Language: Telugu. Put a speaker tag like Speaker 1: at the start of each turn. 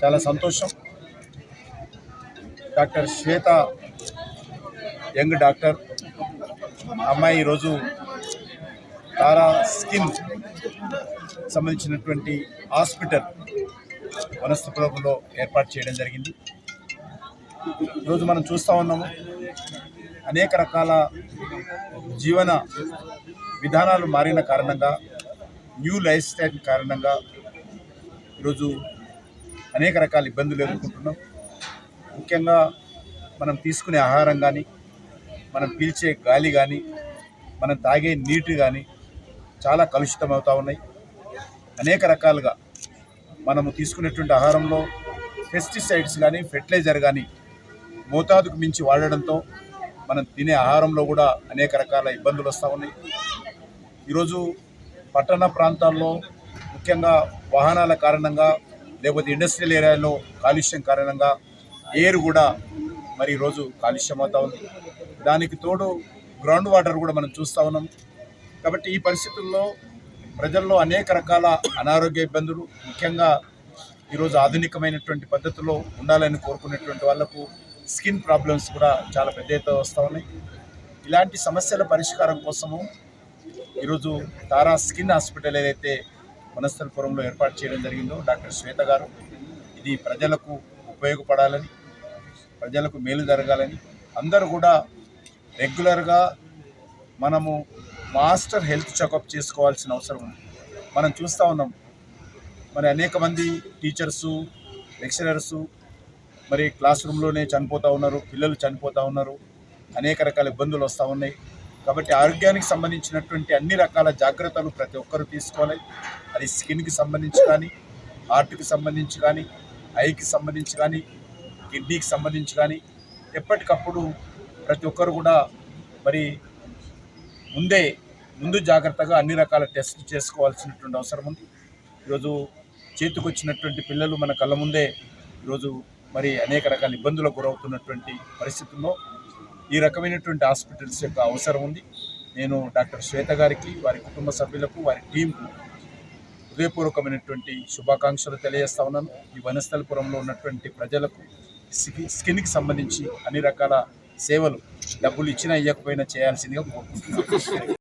Speaker 1: చాలా సంతోషం. Doctor Shweta young doctor. అమ్మాయి ఈరోజు తారా స్కిన్ సంబంధించినటువంటి హాస్పిటల్ వనస్థపురంలో ఏర్పాటు చేయడం జరిగింది. ఈరోజు మనం చూస్తూ ఉన్నాము అనేక రకాల జీవన విధానాలు మారిన కారణంగా న్యూ లైఫ్ స్టైల్ కారణంగా ఈరోజు అనేక రకాల ఇబ్బందులు ఎదుర్కొంటున్నాం. ముఖ్యంగా మనం తీసుకునే ఆహారం కానీ మనం పీల్చే గాలి కానీ మనం తాగే నీటి కానీ చాలా కలుషితం అవుతూ ఉన్నాయి. అనేక రకాలుగా మనము తీసుకునేటువంటి ఆహారంలో పెస్టిసైడ్స్ కానీ ఫెర్టిలైజర్ కానీ మోతాదుకు మించి వాడడంతో మనం తినే ఆహారంలో కూడా అనేక రకాల ఇబ్బందులు వస్తూ ఉన్నాయి. ఈరోజు పట్టణ ప్రాంతాల్లో ముఖ్యంగా వాహనాల కారణంగా లేకపోతే ఇండస్ట్రియల్ ఏరియాలో కాలుష్యం కారణంగా ఎయిర్ కూడా మరి ఈరోజు కాలుష్యం అవుతా ఉంది. దానికి తోడు గ్రౌండ్ వాటర్ కూడా మనం చూస్తూ ఉన్నాం. కాబట్టి ఈ పరిస్థితుల్లో ప్రజల్లో అనేక రకాల అనారోగ్య ఇబ్బందులు ముఖ్యంగా ఈరోజు ఆధునికమైనటువంటి పద్ధతిలో ఉండాలని కోరుకునేటువంటి వాళ్ళకు స్కిన్ ప్రాబ్లమ్స్ కూడా చాలా పెద్ద ఎత్తున వస్తూ ఉన్నాయి. ఇలాంటి సమస్యల పరిష్కారం కోసము ఈరోజు తారా స్కిన్ హాస్పిటల్ ఏదైతే వనస్థలపురంలో ఏర్పాటు చేయడం జరిగిందో డాక్టర్ శ్వేత గారు. ఇది ప్రజలకు ఉపయోగపడాలని ప్రజలకు మేలు జరగాలని అందరూ కూడా రెగ్యులర్గా మనము మాస్టర్ హెల్త్ చెకప్ చేసుకోవాల్సిన అవసరం ఉంది. మనం చూస్తూ ఉన్నాం. మరి అనేక మంది టీచర్సు లెక్చరర్సు మరి క్లాస్ రూమ్లోనే చనిపోతూ ఉన్నారు పిల్లలు చనిపోతూ ఉన్నారు అనేక రకాల ఇబ్బందులు వస్తూ ఉన్నాయి. కాబట్టి ఆరోగ్యానికి సంబంధించినటువంటి అన్ని రకాల జాగ్రత్తలు ప్రతి ఒక్కరూ తీసుకోవాలి. అది స్కిన్కి సంబంధించి కానీ హార్ట్కి సంబంధించి కానీ ఐకి సంబంధించి కానీ కిడ్నీకి సంబంధించి కానీ ఎప్పటికప్పుడు ప్రతి ఒక్కరు కూడా మరి ముందే ముందు జాగ్రత్తగా అన్ని రకాల టెస్టులు చేసుకోవాల్సినటువంటి అవసరం ఉంది. ఈరోజు చేతికొచ్చినటువంటి పిల్లలు మన కళ్ళ ముందే ఈరోజు మరి అనేక రకాల ఇబ్బందులకు గురవుతున్నటువంటి పరిస్థితుల్లో ఈ రకమైనటువంటి హాస్పిటల్స్ యొక్క అవసరం ఉంది. నేను డాక్టర్ శ్వేత గారికి వారి కుటుంబ సభ్యులకు వారి టీంకు హృదయపూర్వకమైనటువంటి శుభాకాంక్షలు తెలియజేస్తా ఉన్నాను. ఈ వనస్థలపురంలో ఉన్నటువంటి ప్రజలకు స్కి- స్కిన్కి సంబంధించి అన్ని రకాల సేవలు డబ్బులు ఇచ్చినా ఇవ్వకపోయినా చేయాల్సిందిగా కోరుకుంటున్నాను.